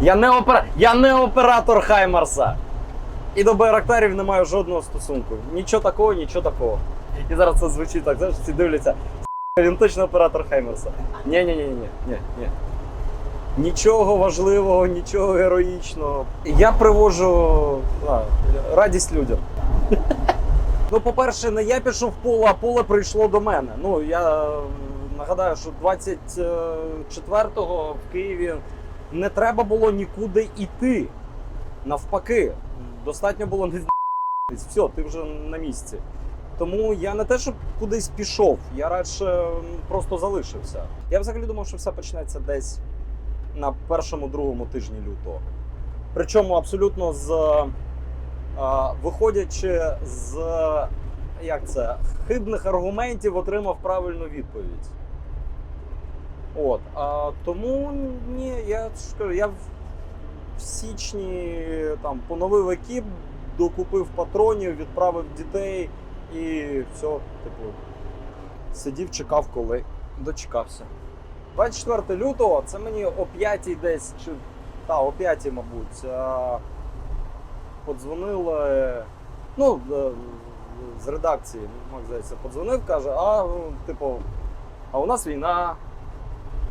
Я не, опера... я не оператор Хаймарса. І до Байрактарів не маю жодного стосунку. Нічого такого, нічого такого. І зараз це звучить так, знаєш, всі дивляться. «С**, Він точно оператор Хаймерса. Ні, ні, ні, ні, ні, ні. Нічого важливого, нічого героїчного. Я привожу а, радість людям. Ну, по-перше, не я пішов в поле, а поле прийшло до мене. Ну, я е, нагадаю, що 24-го в Києві не треба було нікуди йти. Навпаки, достатньо було не. Все, ти вже на місці. Тому я не те, щоб кудись пішов, я радше просто залишився. Я взагалі думав, що все почнеться десь на першому-другому тижні лютого. Причому абсолютно з а, виходячи з як це, хибних аргументів, отримав правильну відповідь. От. А, тому ні, я ж кажу, я в, січні там поновив екіп, докупив патронів, відправив дітей і все, типу, сидів, чекав, коли дочекався. 24 лютого це мені о 5 десь, чи та, о 5, мабуть. Подзвонили. Ну, е, з редакції, Мак здається, подзвонив, каже, а, ну, типу, а у нас війна.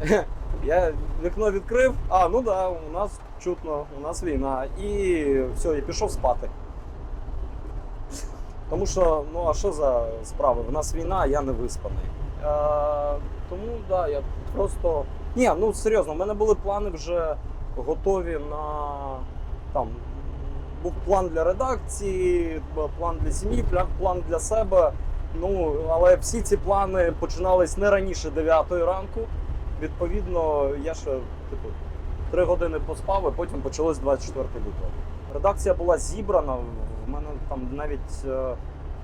Я вікно відкрив, а, ну да, у нас чутно, у нас війна. І все, я пішов спати. Тому що, ну а що за справи? У нас війна, я не виспаний. Е, тому да, я просто. Ні, ну серйозно, в мене були плани вже готові на там. Був план для редакції, план для сім'ї, план для себе. Ну, але всі ці плани починались не раніше 9 ранку. Відповідно, я ще типу, три години поспав, і потім почалось 24 лютого. Редакція була зібрана. В мене там навіть е,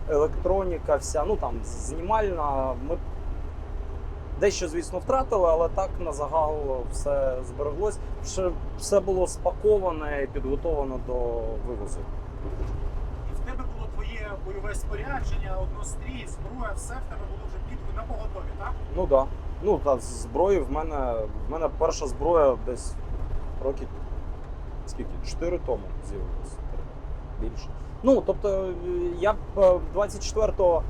електроніка, вся, ну там знімальна. Ми дещо, звісно, втратили, але так на загал все збереглось. Ще все було спаковане і підготовлено до вивозу. І в тебе було твоє бойове спорядження, однострій, зброя, все в тебе було вже під на поготові, так? Ну так. Да. Ну, та зброї в мене. В мене перша зброя десь роки скільки? 4 тому з'явилася. Більше. Ну, тобто, е, я б е, 24-го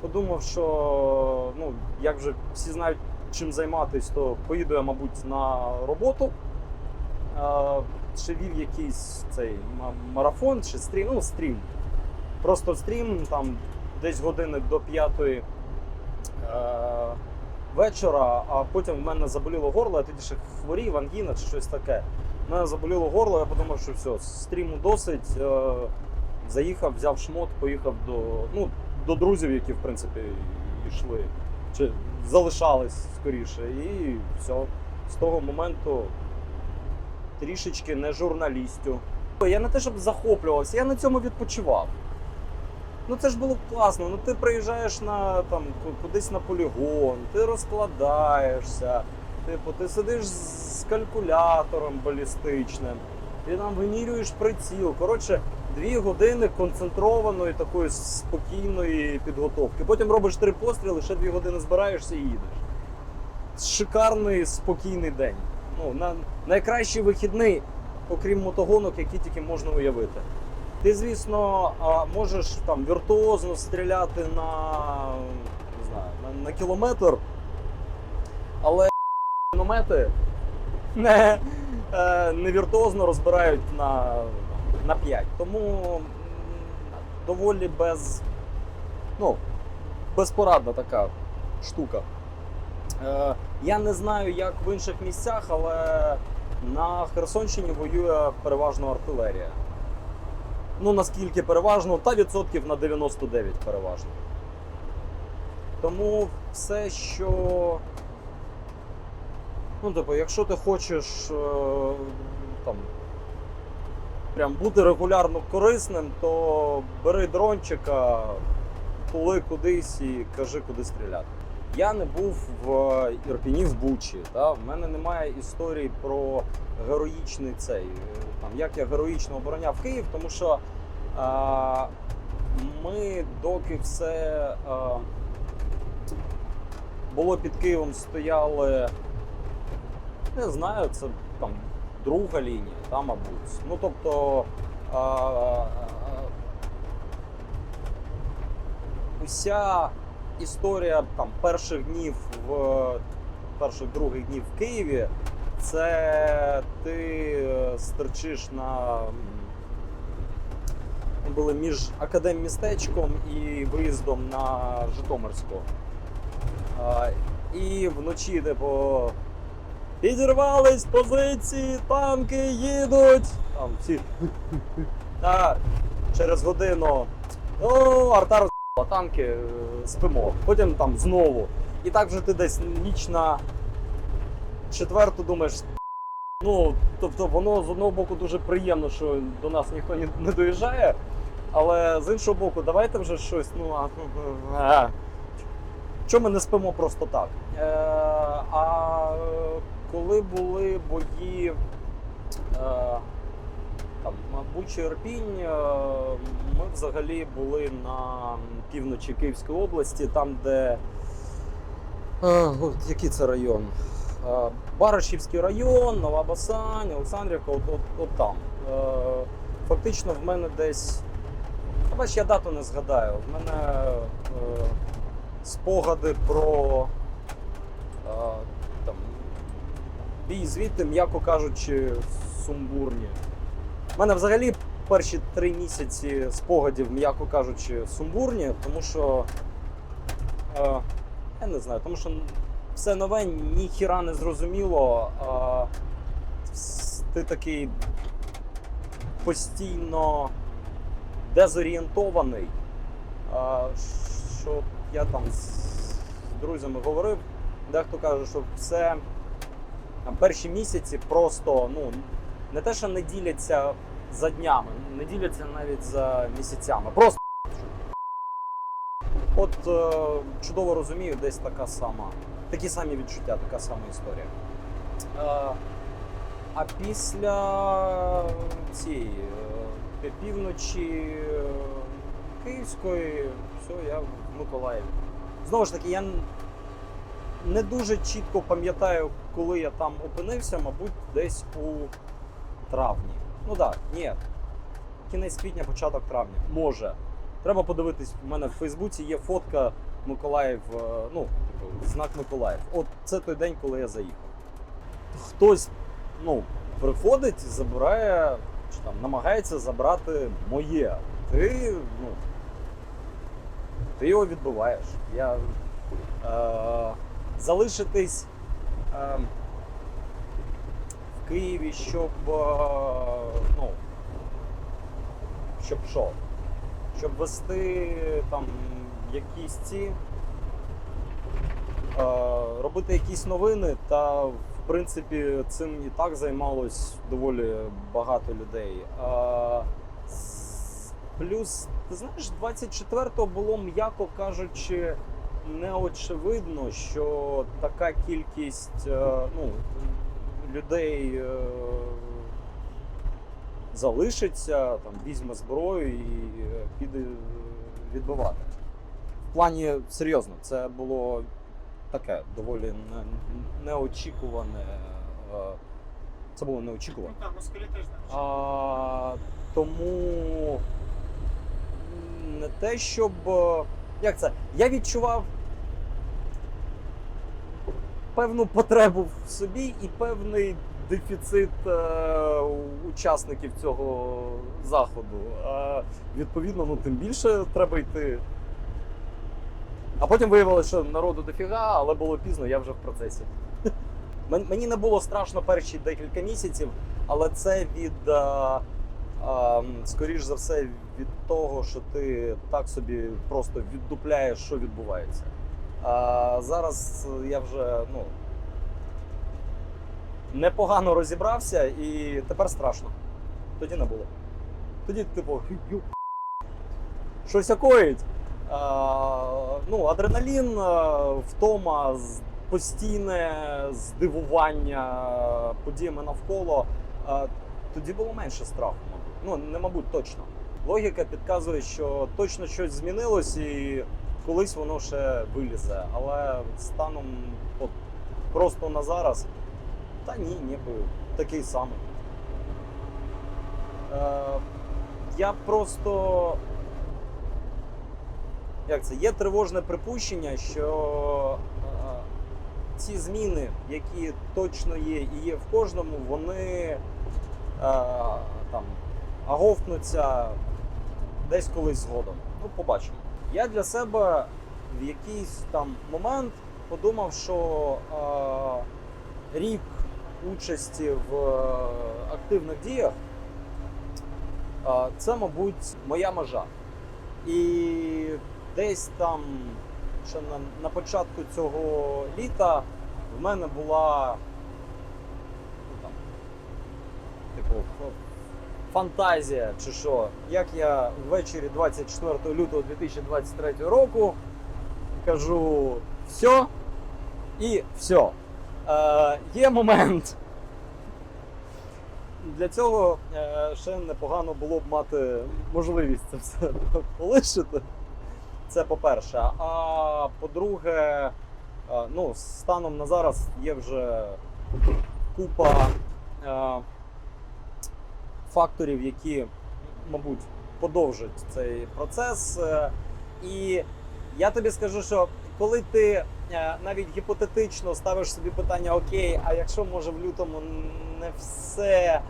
подумав, що ну, як вже всі знають, чим займатися, то поїду я, мабуть, на роботу. Е, Ще вів якийсь цей марафон чи стрім, ну, стрім. Просто стрім, там десь години до п'ятої е, вечора, а потім в мене заболіло горло, я тоді ще хворів, ангіна чи щось таке. В мене заболіло горло, я подумав, що все, стріму досить. Е, заїхав, взяв шмот, поїхав до, ну, до друзів, які в принципі йшли, чи залишались скоріше. І все. З того моменту трішечки не журналістю. Я не те, щоб захоплювався, я на цьому відпочивав. Ну це ж було класно. Ну ти приїжджаєш на там кудись на полігон, ти розкладаєшся, типу, ти сидиш з калькулятором балістичним, ти там вимірюєш приціл. Коротше, дві години концентрованої такої спокійної підготовки. Потім робиш три постріли, ще дві години збираєшся і їдеш. Шикарний спокійний день. Ну, на, найкращий вихідний, окрім мотогонок, які тільки можна уявити. Ти, звісно, можеш там віртуозно стріляти на, не знаю, на, на кілометр, але міномети не, е, не віртуозно розбирають на, на 5. Тому доволі без, ну, безпорадна така штука. Е, я не знаю, як в інших місцях, але на Херсонщині воює переважно артилерія. Ну, наскільки переважно, та відсотків на 99 переважно. Тому все, що. Ну, типу, якщо ти хочеш е, там, прям бути регулярно корисним, то бери дрончика, тули кудись і кажи, куди стріляти. Я не був в Ірпіні в Бучі. Та? В мене немає історії про героїчний цей. е, Там, як я героїчно обороняв Київ, тому що а, ми доки все а, було під Києвом, стояли. Не знаю, це там друга лінія, та, мабуть. Ну тобто. А, а, уся історія там перших днів в перших других днів в Києві, це ти е, стерчиш на були між академмістечком і виїздом на Житомирську. І вночі, типу, підірвались позиції, танки їдуть. Там всі. Та через годину. О, арта роз'їбала, танки е, спимо. Потім там знову. І так вже ти десь ніч на четверту думаєш. Ну, тобто воно з одного боку дуже приємно, що до нас ніхто не, доїжджає. Але з іншого боку, давайте вже щось. Ну а чому ми не спимо просто так? Е, а коли були бої е, там, Бучі Ірпінь, е, ми взагалі були на півночі Київської області, там, де. Е, от який це район? Е, Баришівський район, Нова Басань, Олександрівка, от, от, от там. Е, Фактично в мене десь. Бач, я дату не згадаю. В мене е, спогади про е, там, бій звідти, м'яко кажучи, сумбурні. У мене взагалі перші три місяці спогадів, м'яко кажучи, сумбурні, тому що. Е, я не знаю, тому що все нове, ніхіра не зрозуміло. С- ти такий постійно дезорієнтований. А, що я там з друзями говорив, дехто каже, що все перші місяці просто ну, не те, що не діляться за днями, не діляться навіть за місяцями. Просто От е, чудово розумію, десь така сама, такі самі відчуття, така сама історія. Е, а після цієї е, півночі Київської, все, я в Миколаєві. Знову ж таки, я не дуже чітко пам'ятаю, коли я там опинився, мабуть, десь у травні. Ну так, да, ні. Кінець квітня, початок травня. Може. Треба подивитись, у мене в Фейсбуці є фотка Миколаїв, е, ну, знак Миколаїв. От це той день, коли я заїхав. Хтось ну, приходить забирає, чи там намагається забрати моє. Ти, ну, ти його відбиваєш. Я, е, залишитись е, Києві, щоб. Е, ну, щоб що? щоб вести там якісь ці, е, робити якісь новини, та в принципі цим і так займалось доволі багато людей. Плюс, ти знаєш, 24-го було, м'яко кажучи, неочевидно, що така кількість е, ну, людей. е, залишиться, там, візьме зброю і е, піде відбивати. В плані серйозно, це було таке доволі не- неочікуване. е, Це було неочікувано. Ну, москалі теж не А, тому не те, щоб. е, Як це? Я відчував певну потребу в собі і певний дефіцит е, учасників цього заходу. А, відповідно, ну тим більше треба йти. А потім виявилося, що народу дофіга, але було пізно, я вже в процесі. Мені не було страшно перші декілька місяців, але це від, е, е, скоріш за все, від того, що ти так собі просто віддупляєш, що відбувається. А зараз я вже ну, непогано розібрався і тепер страшно. Тоді не було. Тоді, типу, «Ю, щось окоїть. Ну, адреналін, втома, постійне здивування подіями навколо. Тоді було менше страху, мабуть. Ну, не мабуть, точно. Логіка підказує, що точно щось змінилось і колись воно ще вилізе. Але станом от, просто на зараз, та ні, ніби такий самий. Е, я просто. Як це? Є тривожне припущення, що е, ці зміни, які точно є і є в кожному, вони е, там аговтнуться десь колись згодом. Ну, побачимо. Я для себе в якийсь там момент подумав, що е, рік участі в е, активних діях е, це, мабуть, моя межа. І десь там, ще на, на початку цього літа, в мене була ну, там, типу, фантазія чи що, як я ввечері 24 лютого 2023 року кажу все і все. Е, є момент. Для цього е, ще непогано було б мати можливість це все полишити. Це по-перше. А по-друге, е, ну, станом на зараз є вже купа е, факторів, які, мабуть, подовжать цей процес. Е, І я тобі скажу, що коли ти е, навіть гіпотетично ставиш собі питання: Окей, а якщо може в лютому не все.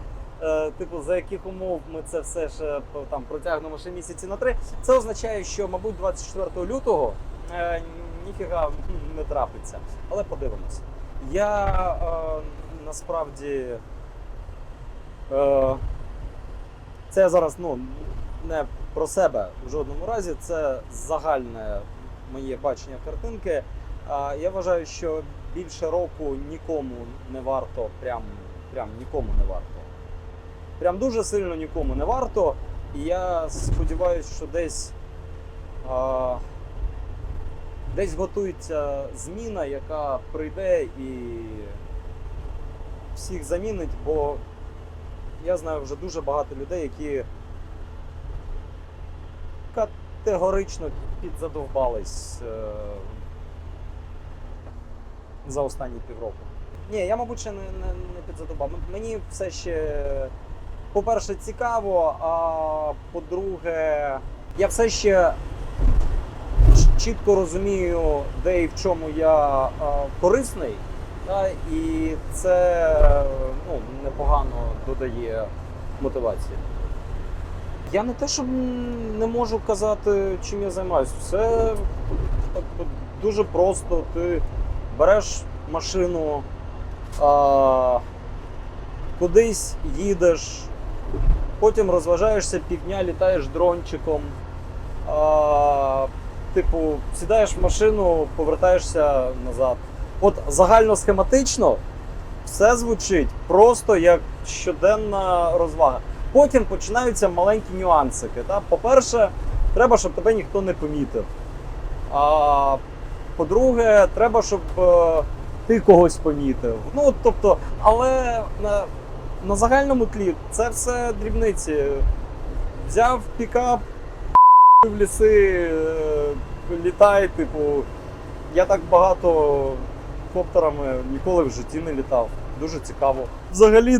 е, Типу, за яких умов ми це все ще там протягнемо ще місяці на три. Це означає, що, мабуть, 24 лютого ніфіга не трапиться. Але подивимось. Я е, насправді е, це я зараз ну, не про себе в жодному разі, це загальне моє бачення картинки. Я вважаю, що більше року нікому не варто, прям, прям нікому не варто. Прям дуже сильно нікому не варто. І я сподіваюся, що десь, а, десь готується зміна, яка прийде і всіх замінить, бо я знаю вже дуже багато людей, які категорично підзадовбались е, за останні півроку. Ні, я, мабуть, ще не, не, не підзадовбав. Мені все ще, по-перше, цікаво, а по-друге, я все ще чітко розумію, де і в чому я е, корисний. І це ну, непогано додає мотивації. Я не те, щоб не можу казати, чим я займаюся. Все так, дуже просто. Ти береш машину, а, кудись їдеш, потім розважаєшся півдня, літаєш дрончиком. А, типу, сідаєш в машину, повертаєшся назад. От загально схематично все звучить просто як щоденна розвага. Потім починаються маленькі нюансики. По-перше, треба, щоб тебе ніхто не помітив. А по-друге, треба, щоб е, ти когось помітив. Ну, тобто, але на, на загальному тлі це все дрібниці. Взяв пікап, в ліси, е, літай, типу. Я так багато коптерами ніколи в житті не літав. Дуже цікаво. Взагалі,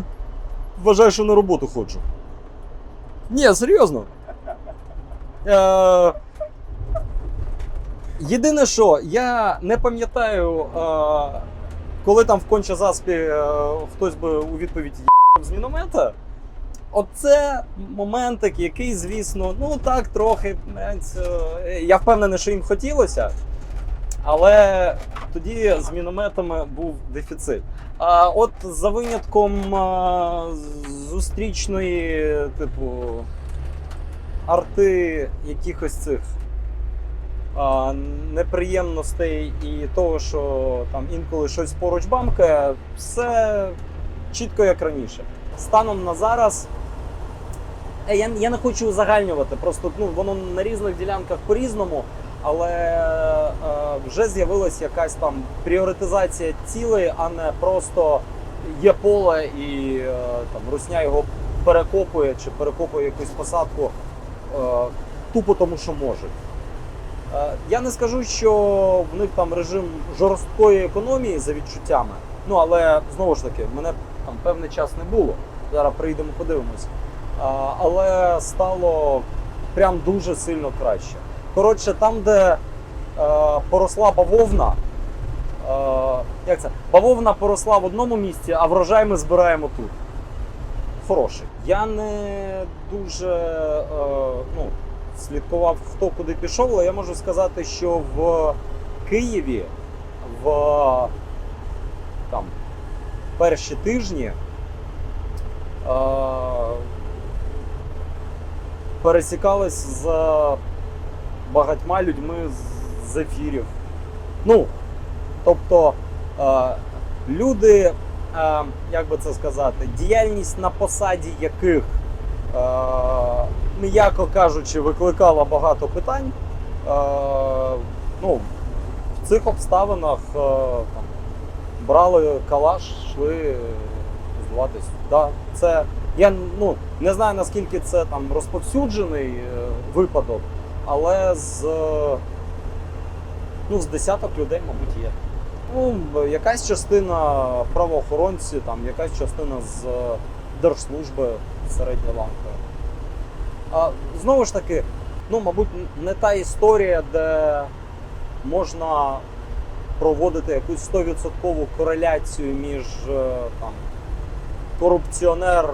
вважаю, що на роботу ходжу. Ні, серйозно. Е, єдине, що я не пам'ятаю, е, коли там в конче заспі е, хтось би у відповідь «Є**ав з міномета. Оце моментик, який, звісно, ну так, трохи. е, Я впевнений, що їм хотілося. Але тоді з мінометами був дефіцит. А от за винятком зустрічної, типу, арти якихось цих а, неприємностей і того, що там інколи щось поруч бамкає, все чітко як раніше. Станом на зараз. е, Я, я не хочу узагальнювати, просто ну, воно на різних ділянках по-різному, але е, вже з'явилася якась там пріоритизація цілей, а не просто є поле і е, там русня його перекопує чи перекопує якусь посадку е, тупо тому, що можуть. Е, Я не скажу, що в них там режим жорсткої економії за відчуттями. Ну але знову ж таки, мене там певний час не було. Зараз прийдемо, подивимось. але стало прям дуже сильно краще. Коротше, там, де е, поросла бавовна, е, як це? Бавовна поросла в одному місці, а врожай ми збираємо тут. Хороший. Я не дуже е, ну, слідкував, хто куди пішов, але я можу сказати, що в Києві в там, перші тижні е, пересікались з багатьма людьми з- ефірів. Ну, тобто е, люди, е, як би це сказати, діяльність на посаді яких, е, м'яко кажучи, викликала багато питань. Ну, в цих обставинах там, брали калаш, йшли здаватись. Да, це, я ну, не знаю наскільки це там розповсюджений випадок, але з, ну, з десяток людей, мабуть, є. Ну, якась частина правоохоронці, там, якась частина з е, держслужби середня ланка. А знову ж таки, ну, мабуть, не та історія, де можна проводити якусь 100% кореляцію між е, там, корупціонер,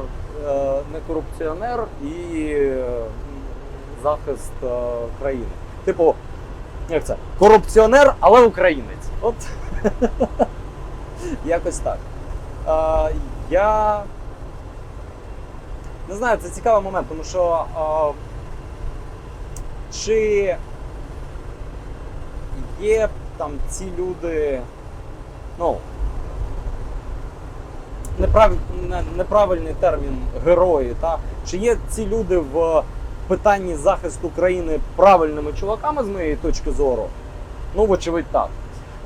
е, не корупціонер і захист е, країни. Типу, як це? Корупціонер, але українець. От якось так. Е, я не знаю, це цікавий момент, тому що е, чи є там ці люди, ну, неправ... неправильний термін герої, та? чи є ці люди в питанні захисту країни правильними чуваками з моєї точки зору? Ну, вочевидь, так.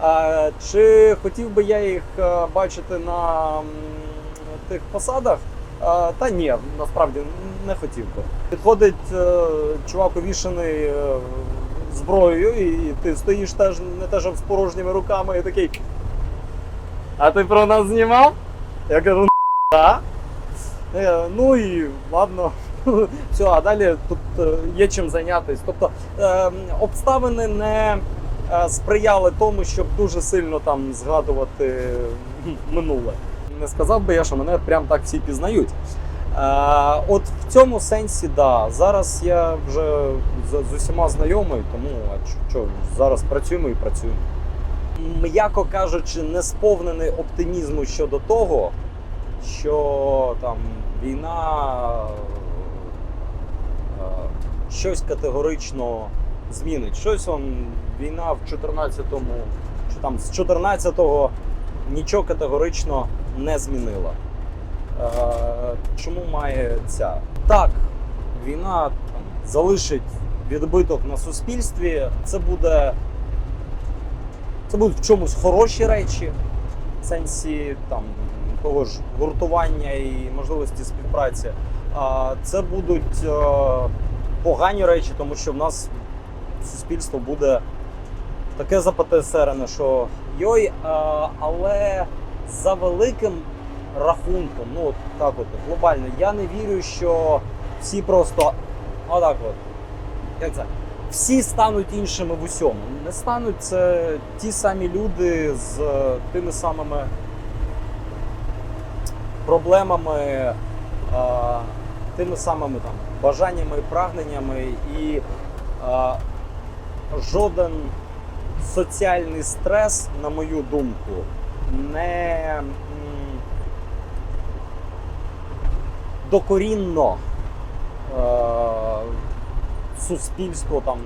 А, чи хотів би я їх е, бачити на тих посадах? А, та ні, насправді не хотів би. Підходить е, чувак увішаний е, зброєю, і ти стоїш теж не те, з порожніми руками і такий. А ти про нас знімав? Я кажу, «Ну, да. Ну і ладно. Все, а далі тут е, є чим зайнятися. Тобто е, обставини не е, сприяли тому, щоб дуже сильно там згадувати минуле. Не сказав би я, що мене прям так всі пізнають. Е, от в цьому сенсі, да. Зараз я вже з, усіма знайомий, тому а що, зараз працюємо і працюємо. М'яко кажучи, не сповнений оптимізму щодо того, що там війна щось категорично змінить. Щось он, війна в 14-му, чи там з 14-го нічого категорично не змінила. Е, чому має ця? Так, війна там, залишить відбиток на суспільстві. Це буде. Це будуть в чомусь хороші речі, в сенсі там, того ж гуртування і можливості співпраці. А це будуть е, погані речі, тому що в нас суспільство буде таке запатесерене, що йой, е, але за великим рахунком, ну от так от глобально, я не вірю, що всі просто отак от. Як це? Всі стануть іншими в усьому. Не стануть це ті самі люди з тими самими проблемами, тими самими там бажаннями прагненнями, і е, жоден соціальний стрес, на мою думку, не докорінно е, суспільство там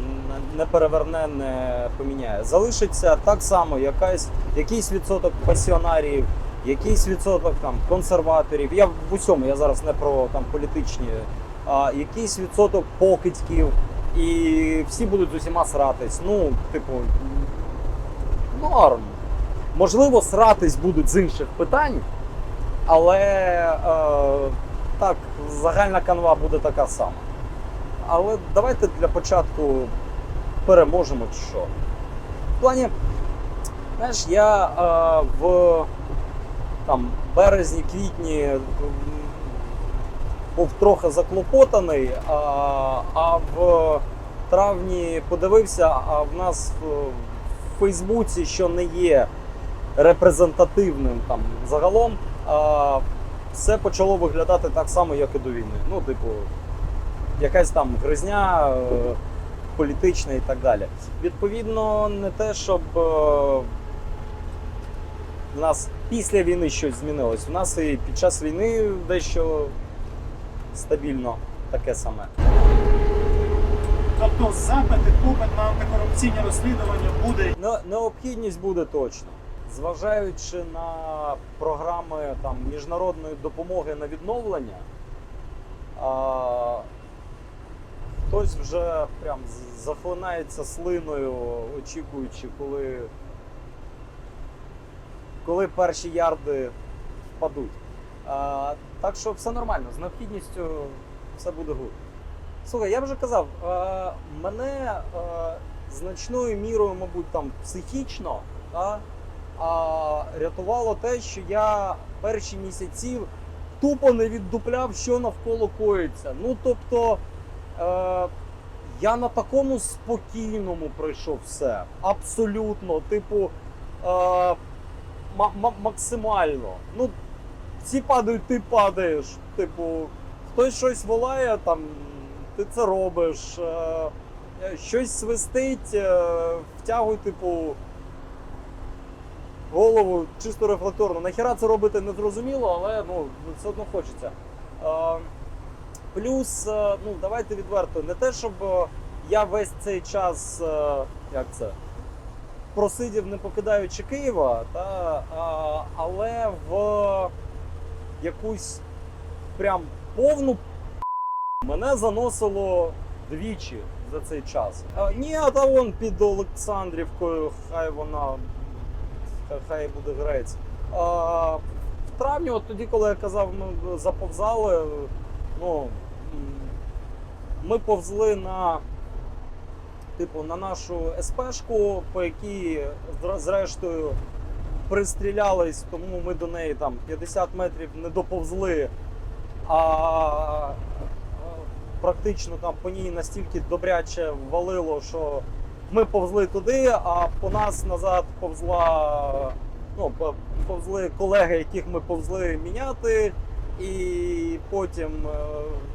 не переверне, не поміняє. Залишиться так само якась, якийсь відсоток пасіонарів, якийсь відсоток там консерваторів. Я в усьому, я зараз не про там політичні, а якийсь відсоток покидьків, і всі будуть з усіма сратись. Ну, типу, норм. Можливо, сратись будуть з інших питань, але е, так, загальна канва буде така сама. Але давайте для початку переможемо чи що. В плані, знаєш, я е, в там, березні, квітні був трохи заклопотаний, а, а в травні подивився, а в нас в, Фейсбуці, що не є репрезентативним там загалом, а, все почало виглядати так само, як і до війни. Ну, типу, якась там гризня е, політична і так далі. Відповідно, не те, щоб е, в нас після війни щось змінилось. У нас і під час війни дещо стабільно таке саме. Тобто запити, попит на антикорупційні розслідування буде. Не- Необхідність буде точно. Зважаючи на програми там, міжнародної допомоги на відновлення, а, хтось вже прям з- захлинається слиною, очікуючи, коли, коли перші ярди впадуть. А, так що все нормально, з необхідністю все буде гуд. Слухай, я вже казав, мене значною мірою, мабуть, там психічно та, а, рятувало те, що я перші місяці тупо не віддупляв, що навколо коїться. Ну тобто е, я на такому спокійному пройшов все. Абсолютно, типу, е, максимально. Ну, всі падають, ти падаєш. Типу, хтось щось волає, там, ти це робиш. Е, е, щось свистить, е, втягуй, типу, голову чисто рефлекторно. Нахіра це робити не зрозуміло, але ну, все одно хочеться. Плюс, ну, давайте відверто, не те, щоб я весь цей час, як це, просидів, не покидаючи Києва, та, а, але в якусь прям повну мене заносило двічі за цей час. А, ні, та вон під Олександрівкою, хай вона хай буде грець. А, в травні, от тоді, коли я казав, ми заповзали, ну, ми повзли на, типу, на нашу СПшку, по якій зрештою пристрілялись, тому ми до неї там 50 метрів не доповзли. А практично там по ній настільки добряче валило, що ми повзли туди, а по нас назад повзла. Ну, повзли колеги, яких ми повзли міняти, і потім е,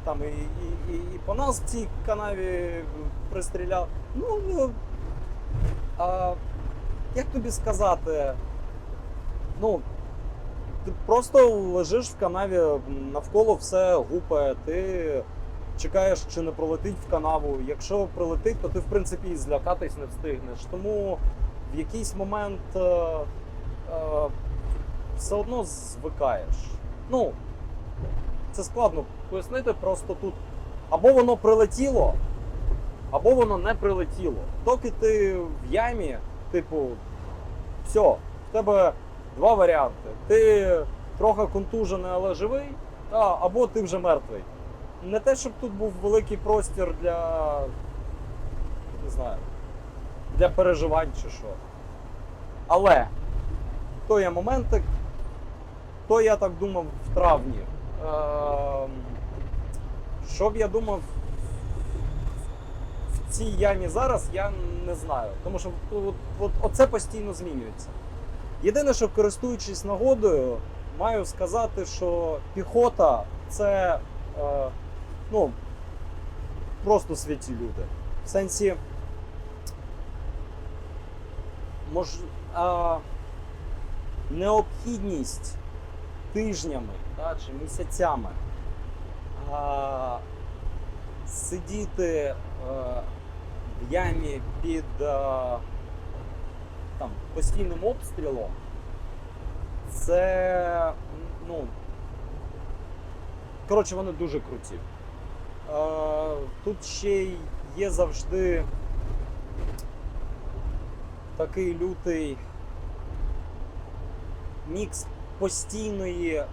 там і, і, і, по нас в цій канаві пристріляв. Ну, ну, а, як тобі сказати? Ну, ти просто лежиш в канаві, навколо все гупає, ти чекаєш, чи не пролетить в канаву. Якщо прилетить, то ти в принципі і злякатись не встигнеш. Тому в якийсь момент е, е, все одно звикаєш. Ну, це складно пояснити, просто тут або воно прилетіло, або воно не прилетіло. Доки ти в ямі, типу, все, в тебе два варіанти. Ти трохи контужений, але живий, а, або ти вже мертвий. Не те, щоб тут був великий простір для. не знаю, для переживань чи що. Але то є моментик, то я так думав в травні. Ем, Що б я думав в цій ямі зараз, я не знаю. Тому що от, от, оце постійно змінюється. Єдине, що користуючись нагодою, маю сказати, що піхота це е, ну, просто святі люди. В сенсі, мож, а, необхідність тижнями та, чи місяцями а, сидіти а, в ямі під а, там, постійним обстрілом, це ну, коротше, вони дуже круті. Е, Тут ще є завжди такий лютий мікс постійної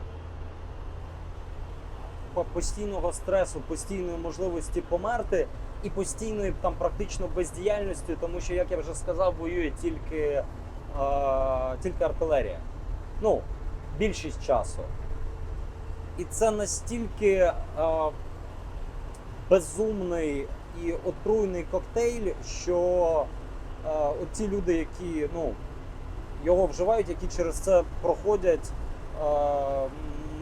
постійного стресу, постійної можливості померти і постійної там практично бездіяльності, тому що, як я вже сказав, воює тільки, е, тільки артилерія. Ну, більшість часу. І це настільки е, безумний і отруйний коктейль, що е, оці люди, які ну, його вживають, які через це проходять, е,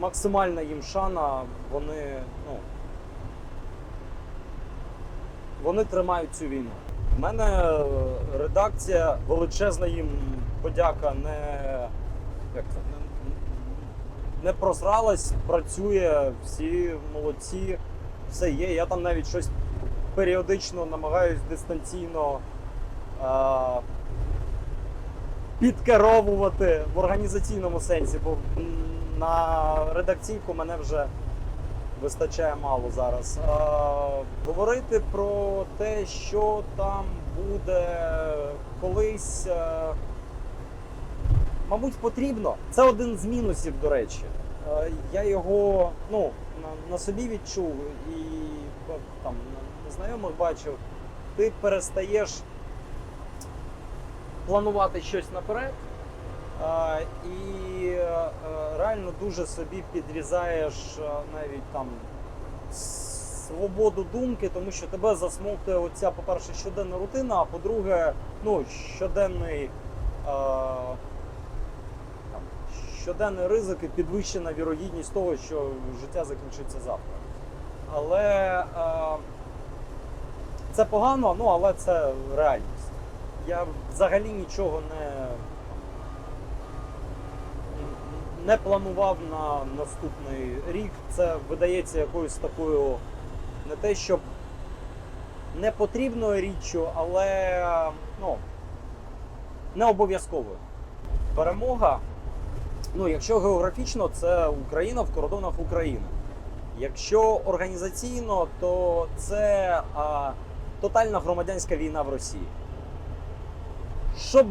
максимальна їм шана, вони, ну, вони тримають цю війну. У мене е, редакція величезна їм подяка не, як це, не, не просралась, працює, всі молодці, все є. Я там навіть щось періодично намагаюсь дистанційно а, підкеровувати в організаційному сенсі, бо на редакційку мене вже вистачає мало зараз. А, говорити про те, що там буде колись. е, Мабуть, потрібно. Це один з мінусів, до речі. Е, Я його ну, на, на собі відчув і там на знайомих бачив. Ти перестаєш планувати щось наперед, і е, реально дуже собі підрізаєш е, навіть там свободу думки, тому що тебе засмоктує оця, по-перше, щоденна рутина, а по-друге, ну, щоденний. е, щоденний ризик і підвищена вірогідність того, що життя закінчиться завтра. Але е, це погано, ну але це реальність. Я взагалі нічого не, не планував на наступний рік. Це видається якоюсь такою не те, щоб не потрібною річчю, але ну, не обов'язковою. Перемога Ну, якщо географічно, це Україна в кордонах України. Якщо організаційно, то це а, тотальна громадянська війна в Росії. Щоб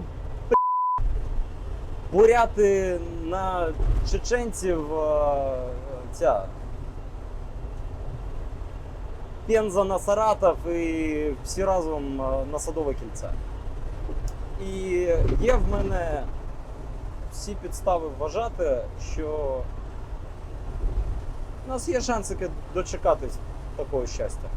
буряти на чеченців ця Пенза на Саратов і всі разом на Садове кільце. І є в мене всі підстави вважати, що у нас є шансики дочекатись такого щастя.